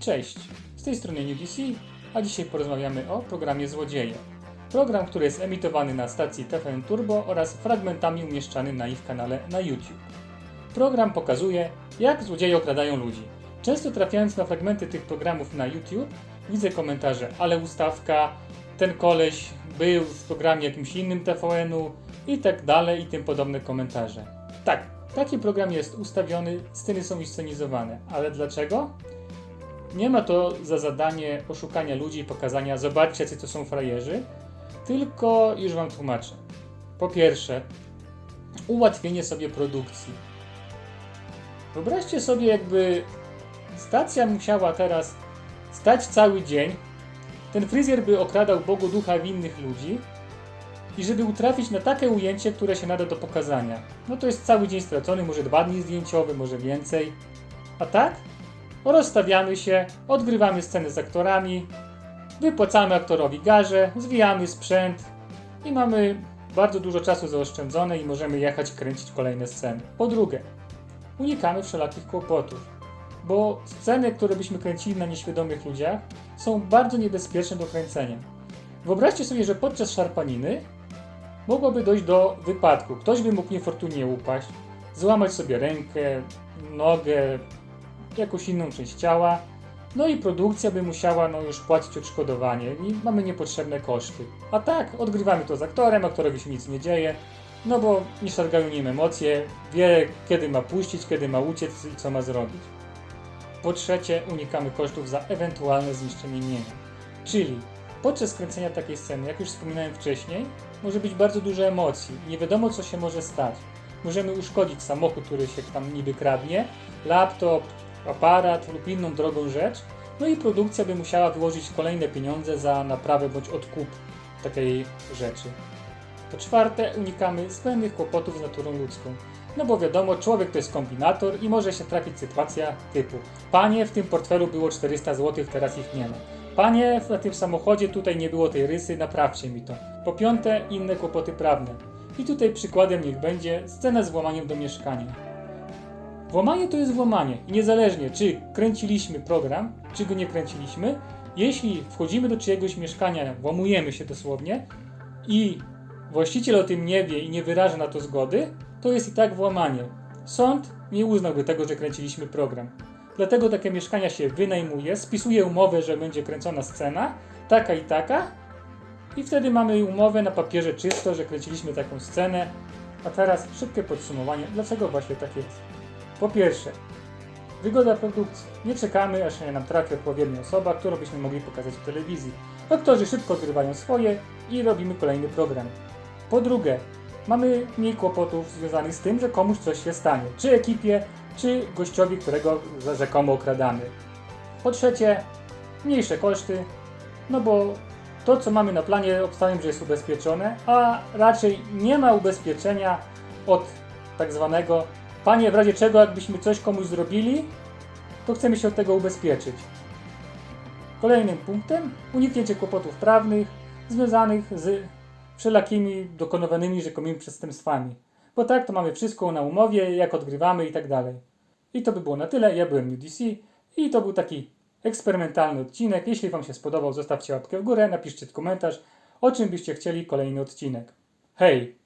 Cześć, z tej strony NewDC, a dzisiaj porozmawiamy o programie Złodzieje. Program, który jest emitowany na stacji TFM Turbo oraz fragmentami umieszczany na ich kanale na YouTube. Program pokazuje, jak złodzieje okradają ludzi. Często trafiając na fragmenty tych programów na YouTube, widzę komentarze, ale ustawka, ten koleś był w programie jakimś innym TVN-u i tak dalej i tym podobne komentarze. Tak, taki program jest ustawiony, sceny są inscenizowane, ale dlaczego? Nie ma to za zadanie oszukania ludzi i pokazania, zobaczcie, jacy to są frajerzy, tylko już Wam tłumaczę. Po pierwsze, ułatwienie sobie produkcji. Wyobraźcie sobie, jakby stacja musiała teraz stać cały dzień, ten fryzjer by okradał Bogu ducha winnych ludzi i żeby utrafić na takie ujęcie, które się nada do pokazania. No to jest cały dzień stracony, może dwa dni zdjęciowe, może więcej. A tak? Rozstawiamy się, odgrywamy sceny z aktorami, wypłacamy aktorowi garze, zwijamy sprzęt i mamy bardzo dużo czasu zaoszczędzone i możemy jechać kręcić kolejne sceny. Po drugie, unikamy wszelakich kłopotów, bo sceny, które byśmy kręcili na nieświadomych ludziach, są bardzo niebezpieczne do kręcenia. Wyobraźcie sobie, że podczas szarpaniny mogłoby dojść do wypadku. Ktoś by mógł niefortunnie upaść, złamać sobie rękę, nogę, jakąś inną część ciała. No i produkcja by musiała no, już płacić odszkodowanie i mamy niepotrzebne koszty. A tak, odgrywamy to z aktorem, aktorowi się nic nie dzieje, no bo nie szargają nim emocje, wie kiedy ma puścić, kiedy ma uciec i co ma zrobić. Po trzecie, unikamy kosztów za ewentualne zniszczenie mienia. Czyli podczas kręcenia takiej sceny, jak już wspominałem wcześniej, może być bardzo dużo emocji i nie wiadomo co się może stać. Możemy uszkodzić samochód, który się tam niby kradnie, laptop, aparat lub inną drogą rzecz, no i produkcja by musiała wyłożyć kolejne pieniądze za naprawę bądź odkup takiej rzeczy. Po czwarte, unikamy zbędnych kłopotów z naturą ludzką. No bo wiadomo, człowiek to jest kombinator i może się trafić sytuacja typu Panie, w tym portfelu było 400 zł, teraz ich nie ma. Panie, na tym samochodzie tutaj nie było tej rysy, naprawcie mi to. Po piąte, inne kłopoty prawne. I tutaj przykładem niech będzie scena z włamaniem do mieszkania. Włamanie to jest włamanie i niezależnie czy kręciliśmy program, czy go nie kręciliśmy, jeśli wchodzimy do czyjegoś mieszkania, włamujemy się dosłownie i właściciel o tym nie wie i nie wyraża na to zgody, to jest i tak włamanie. Sąd nie uznałby tego, że kręciliśmy program. Dlatego takie mieszkania się wynajmuje, spisuje umowę, że będzie kręcona scena, taka i taka, i wtedy mamy umowę na papierze czysto, że kręciliśmy taką scenę. A teraz szybkie podsumowanie, dlaczego właśnie tak jest. Po pierwsze, wygoda produkcji. Nie czekamy, aż się nam trafi odpowiednia osoba, którą byśmy mogli pokazać w telewizji. Aktorzy szybko odgrywają swoje i robimy kolejny program. Po drugie, mamy mniej kłopotów związanych z tym, że komuś coś się stanie. Czy ekipie, czy gościowi, którego rzekomo okradamy. Po trzecie, mniejsze koszty, no bo to, co mamy na planie, obstawiam, że jest ubezpieczone, a raczej nie ma ubezpieczenia od tak zwanego Panie, w razie czego, jakbyśmy coś komuś zrobili, to chcemy się od tego ubezpieczyć. Kolejnym punktem uniknięcie kłopotów prawnych związanych z wszelakimi dokonywanymi rzekomymi przestępstwami. Bo tak to mamy wszystko na umowie, jak odgrywamy i tak dalej. I to by było na tyle. Ja byłem UDC i to był taki eksperymentalny odcinek. Jeśli Wam się spodobał, zostawcie łapkę w górę, napiszcie komentarz, o czym byście chcieli kolejny odcinek. Hej!